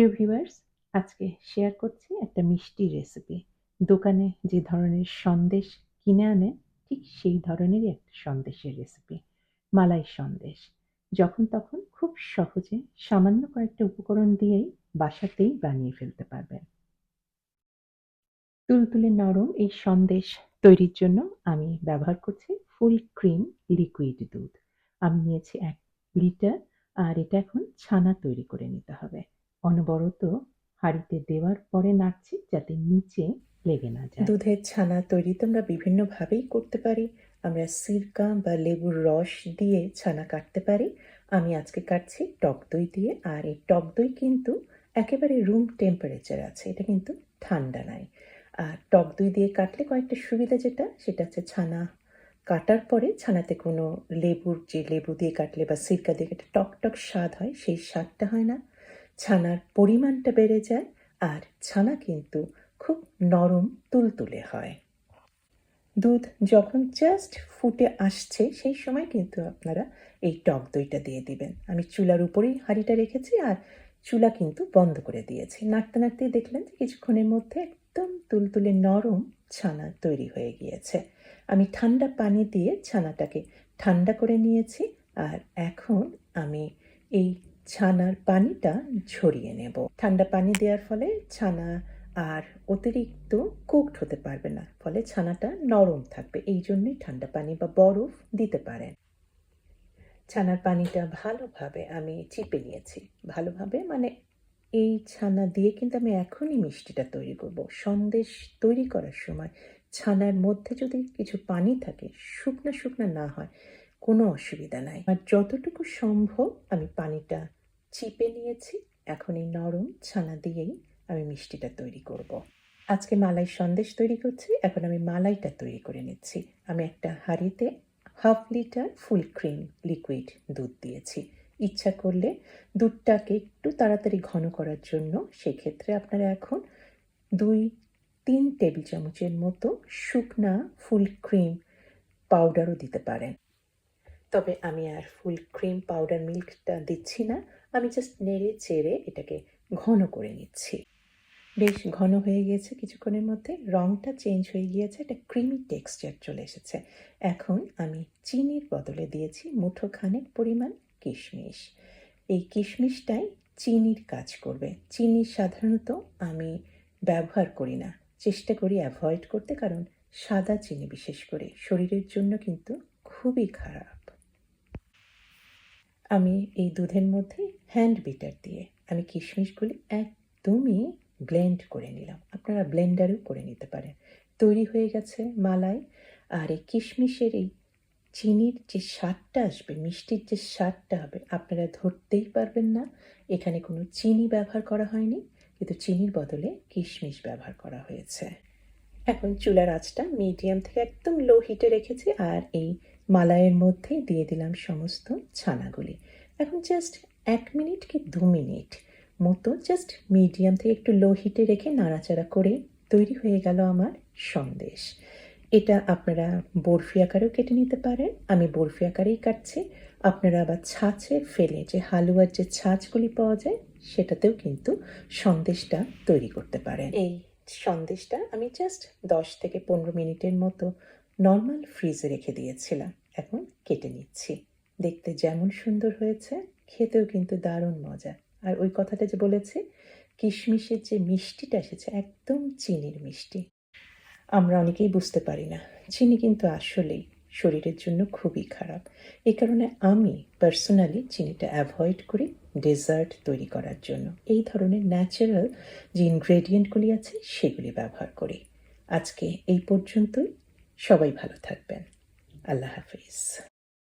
প্রিয় ভিউয়ার্স, আজকে শেয়ার করছি একটা মিষ্টি রেসিপি দোকানে যে ধরনের সন্দেশ কিনে আনে, ঠিক সেই ধরনেরই একটা সন্দেশের রেসিপি মালাই সন্দেশ। যখন তখন খুব সহজে সামান্য কয়েকটা উপকরণ দিয়েই বাসাতেই বানিয়ে ফেলতে পারবেন। তুলতুলে নরম এই সন্দেশ তৈরির জন্য আমি ব্যবহার করছি ফুল ক্রিম লিকুইড দুধ। আমি নিয়েছি এক লিটার, আর এটা এখন ছানা তৈরি করে নিতে হবে। অনবরত হাঁড়িতে দেওয়ার পরে নাড়ছি যাতে নিচে লেগে না যায়। দুধের ছানা তৈরি তো আমরা বিভিন্নভাবেই করতে পারি। আমরা সিরকা বা লেবুর রস দিয়ে ছানা কাটতে পারি। আমি আজকে কাটছি টক দই দিয়ে, আর এই টক দই কিন্তু একেবারে রুম টেম্পারেচার আছে, এটা কিন্তু ঠান্ডা নাই। আর টক দই দিয়ে কাটলে কয়েকটা সুবিধা যেটা, সেটা হচ্ছে ছানা কাটার পরে ছানাতে কোনো লেবুর যে লেবু দিয়ে কাটলে বা সিরকা দিয়ে কাটলে টক টক স্বাদ হয়, সেই স্বাদটা হয় না। ছানার পরিমাণটা বেড়ে যায় আর ছানা কিন্তু খুব নরম তুলতুলে হয়। দুধ যখন জাস্ট ফুটে আসছে, সেই সময় কিন্তু আপনারা এই টক দইটা দিয়ে দিবেন। আমি চুলার উপরেই হাঁড়িটা রেখেছি আর চুলা কিন্তু বন্ধ করে দিয়েছি। নাড়তে নাড়তে দেখলেন যে কিছুক্ষণের মধ্যে একদম তুলতুলে নরম ছানা তৈরি হয়ে গিয়েছে। আমি ঠান্ডা পানি দিয়ে ছানাটাকে ঠান্ডা করে নিয়েছি আর এখন আমি এই ছানার পানিটা ঝরিয়ে নেব। ঠান্ডা পানি দেওয়ার ফলে ছানা আর অতিরিক্ত কুকড হতে পারবে না, ফলে ছানাটা নরম থাকবে। এই জন্যই ঠান্ডা পানি বা বরফ দিতে পারেন। ছানার পানিটা ভালোভাবে আমি চিপে নিয়েছি। ভালোভাবে মানে এই ছানা দিয়ে কিন্তু আমি এখনই মিষ্টিটা তৈরি করব। সন্দেশ তৈরি করার সময় ছানার মধ্যে যদি কিছু পানি থাকে, শুকনা শুকনা না হয়, কোনো অসুবিধা নাই। আর যতটুকু সম্ভব আমি পানিটা চিপে নিয়েছি। এখন এই নরম ছানা দিয়েই আমি মিষ্টিটা তৈরি করব। আজকে মালাই সন্দেশ তৈরি করছি, এখন আমি মালাইটা তৈরি করে নিচ্ছি। আমি একটা হাঁড়িতে half litre full cream liquid দুধ দিয়েছি। ইচ্ছা করলে দুধটাকে একটু তাড়াতাড়ি ঘন করার জন্য সেক্ষেত্রে আপনারা এখন দুই, তিন টেবিল চামচের মতো শুকনা ফুল ক্রিম পাউডারও দিতে পারেন। তবে আমি আর ফুল ক্রিম পাউডার মিল্কটা দিচ্ছি না। আমি জাস্ট নেড়ে চেড়ে এটাকে ঘন করে নিচ্ছি। বেশ ঘন হয়ে গিয়েছে কিছুক্ষণের মধ্যে রঙটা চেঞ্জ হয়ে গিয়েছে, একটা ক্রিমি টেক্সচার চলে এসেছে। এখন আমি চিনির বদলে দিয়েছি মুঠো খানেক পরিমাণ কিশমিশ। এই কিশমিশটাই চিনির কাজ করবে। চিনি সাধারণত আমি ব্যবহার করি না। চেষ্টা করি অ্যাভয়েড করতে, কারণ সাদা চিনি বিশেষ করে শরীরের জন্য কিন্তু খুবই খারাপ। আমি এই দুধের মধ্যে হ্যান্ড বিটার দিয়ে আমি কিশমিশগুলি একদমই ব্লেন্ড করে নিলাম। আপনারা ব্লেন্ডারও করে নিতে পারেন। তৈরি হয়ে গেছে মালাই। আর এই কিশমিশের এই চিনির যে স্বাদটা আসবে, মিষ্টির যে স্বাদটা হবে, আপনারা ধরতেই পারবেন না। এখানে কোনো চিনি ব্যবহার করা হয়নি, কিন্তু চিনির বদলে কিশমিশ ব্যবহার করা হয়েছে। এখন চুলার আঁচটা মিডিয়াম থেকে একদম লো হিটে রেখেছি। আর এই মালাইয়ের মধ্যে দিয়ে দিলাম সমস্ত ছানাগুলি। এখন জাস্ট এক মিনিট কি দু মিনিট মতো জাস্ট মিডিয়াম থেকে একটু লো হিটে রেখে নাড়াচাড়া করে তৈরি হয়ে গেল আমার সন্দেশ। এটা আপনারা বরফি আকারেও কেটে নিতে পারেন। আমি বরফি আকারেই কাটছি। আপনারা আবার ছাঁচে ফেলে যে হালুয়ার যে ছাঁচগুলি পাওয়া যায়, সেটাতেও কিন্তু সন্দেশটা তৈরি করতে পারেন। এই সন্দেশটা আমি জাস্ট দশ থেকে পনেরো মিনিটের মতো নর্মাল ফ্রিজে রেখে দিয়েছিলাম। এখন কেটে নিচ্ছি। দেখতে যেমন সুন্দর হয়েছে, খেতেও কিন্তু দারুণ মজা। আর ওই কথাটা যে বলেছে, কিশমিশের যে মিষ্টিটা এসেছে, একদম চিনির মিষ্টি। আমরা অনেকেই বুঝতে পারি না, চিনি কিন্তু আসলেই শরীরের জন্য খুবই খারাপ। এই কারণে আমি পার্সোনালি চিনিটা অ্যাভয়েড করি ডেজার্ট তৈরি করার জন্য। এই ধরনের ন্যাচারাল যে ইনগ্রেডিয়েন্টগুলি আছে, সেগুলি ব্যবহার করি। আজকে এই পর্যন্তই। সবাই ভালো থাকবেন। الله حافظ.